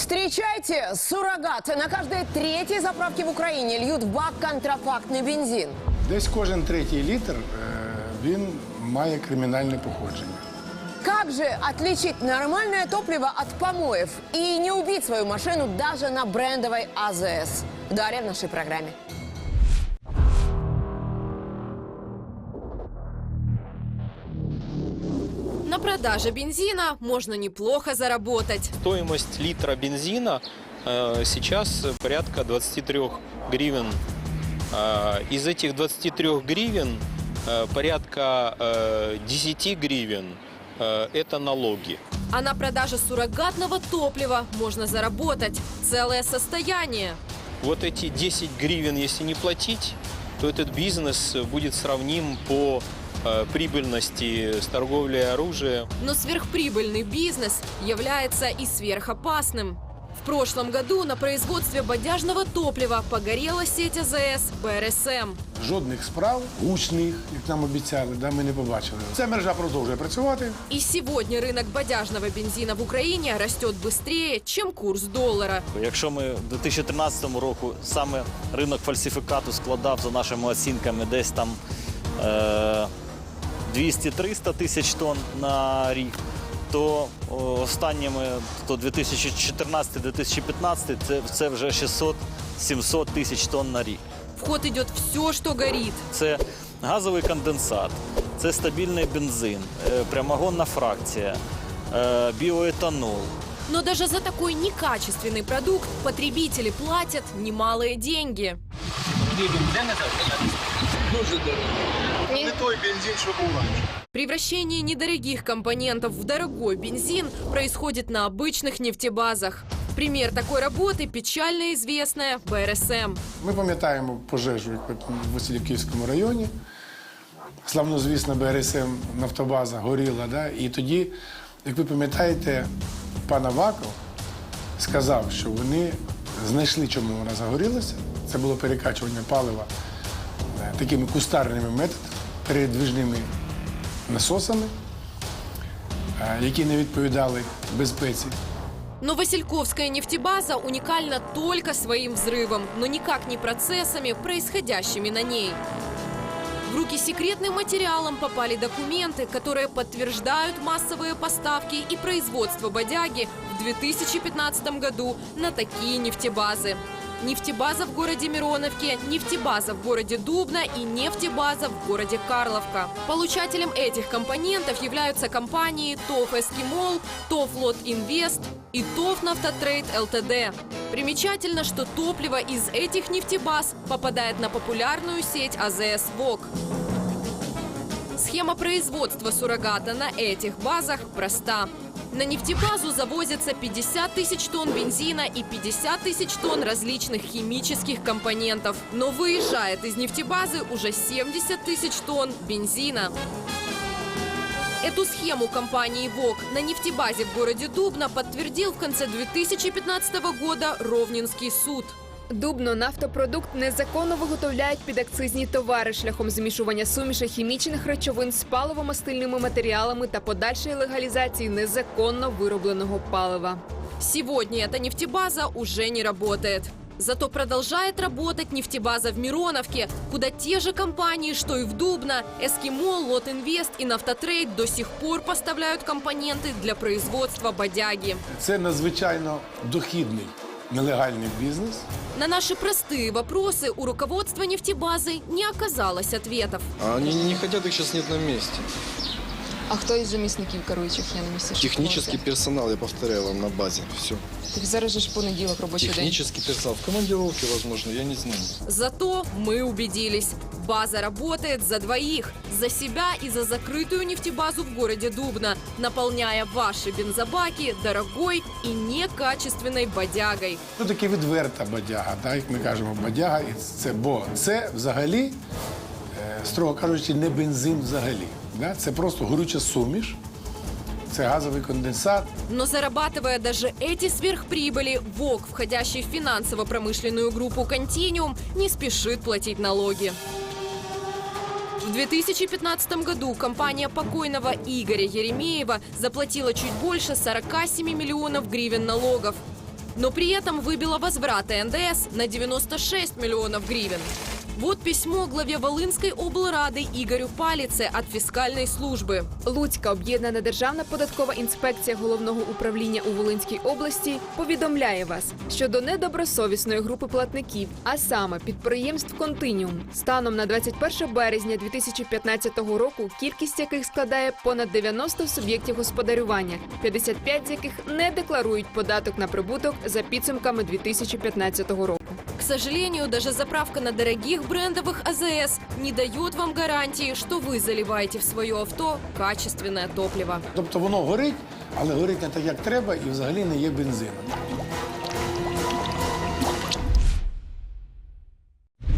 Встречайте, суррогат. На каждой третьей заправке в Украине льют в бак контрафактный бензин. Десь кожен третій літр е, він має кримінальне походження. Как же отличить нормальное топливо от помоев и не убить свою машину даже на брендовой АЗС? Далее в нашей программе. Продаже бензина можно неплохо заработать. Стоимость литра бензина э, сейчас порядка 23 гривен. Э, из этих 23 гривен э, порядка э, 10 гривен э, это налоги. А на продаже суррогатного топлива можно заработать целое состояние. Вот эти 10 гривен, если не платить, то этот бизнес будет сравним по прибыльности с торговлей оружием. Но сверхприбыльный бизнес является и сверхопасным. В прошлом году на производстве бодяжного топлива погорела сеть АЗС БРСМ. Жодних справ гучних, як нам обіцяли, да, ми не побачили. Ця мережа продовжує працювати. И сегодня рынок бодяжного бензина в Украине растет быстрее, чем курс доллара. Якщо ми в 2013 року саме ринок фальсифікату складав за нашими оцінками десь там е, 200-300 тисяч тонн на рік, то останніми то 2014-2015 це, це вже 600-700 тисяч тонн на рік. В ход идет все, что горит. Це газовий конденсат, це стабільний бензин, е, прямогонна фракція, е, біоетанол. Но даже за такой некачественный продукт потребители платят немалые деньги. Не той бензин, що був раніше. Превращение недорогих компонентов в дорогой бензин происходит на обычных нефтебазах. Пример такой работы печально известная БРСМ. Ми пам'ятаємо пожежу як от в Василівківському районі. Славнозвісна БРСМ Нафтобаза горіла. Да? І тоді, як ви пам'ятаєте, пан Аваков сказав, що вони знайшли, чому вона загорілася. Це було перекачування палива е, такими кустарними методами, передвіжними насосами, е, які не відповідали безпеці. Но Васильковская нефтебаза уникальна только своим взрывом, но никак не процессами, происходящими на ней. В руки секретным материалам попали документы, которые подтверждают массовые поставки и производство бодяги в 2015 году на такие нефтебазы. Нефтебаза в городе Мироновке, нефтебаза в городе Дубна и нефтебаза в городе Карловка. Получателем этих компонентов являются компании ТОВ «Эскимол», ТОВ «Лот Инвест» и ТОВ «Нафтотрейд ЛТД». Примечательно, что топливо из этих нефтебаз попадает на популярную сеть АЗС ВОК. Схема производства суррогата на этих базах проста. На нефтебазу завозятся 50 тысяч тонн бензина и 50 тысяч тонн различных химических компонентов. Но выезжает из нефтебазы уже 70 тысяч тонн бензина. Эту схему компании ВОК на нефтебазе в городе Дубна подтвердил в конце 2015 года Ровненский суд. Дубно нафтопродукт незаконно виготовляють підакцизні товари шляхом змішування суміші хімічних речовин з паливо-мастильними матеріалами та подальшої легалізації незаконно виробленого палива. Сегодня эта нефтебаза уже не работает. Зато продолжает работать нефтебаза в Мироновке, куда те же компании, что и в Дубно, Эскимол, Лотинвест и Нафтотрейд до сих пор поставляют компоненты для производства бодяги. Це надзвичайно дохідний нелегальний бізнес. На наши простые вопросы у руководства нефтебазы не оказалось ответов. А они не хотят, их сейчас нет на месте. А хто із замісників керуючих є на місці? Технический персонал, я повторяю вам, на базе. Все. Так зараз же ж понеділок робочий день. Технический персонал. В командировке, возможно, я не знаю. Зато мы убедились. База работает за двоих. За себя и за закрытую нефтебазу в городе Дубна, наполняя ваши бензобаки дорогой и некачественной бодягой. Ну, таки відверта бадяга, так, як ми кажемо, бадяга, і це, бо це взагалі, е, строго кажучи, не бензин взагалі. Да? Це просто горюча суміш, це газовий конденсат. Но зарабатывая даже эти сверхприбыли, ВОК, входящий в финансово-промышленную группу «Континиум», не спешит платить налоги. В 2015 году компания покойного Игоря Еремеева заплатила чуть больше 47 миллионов гривен налогов. но при этом выбила возвраты НДС на 96 миллионов гривен. Вот письмо главе Волынской облрады Игорю Палице от фискальной службы. Луцька об'єднана державна податкова інспекція головного управління у Волинській області повідомляє вас щодо недобросовісної групи платників, а саме підприємств Континіум. Станом на 21 березня 2015 року кількість яких складає понад 90 суб'єктів господарювання, 55 з яких не декларують податок на прибуток за підсумками 2015 року. Сожалению, даже заправка на дорогих брендовых АЗС не дает вам гарантии, что вы заливаете в свое авто качественное топливо. Тобто воно горить, але горить не так, як треба, і взагалі не є бензином.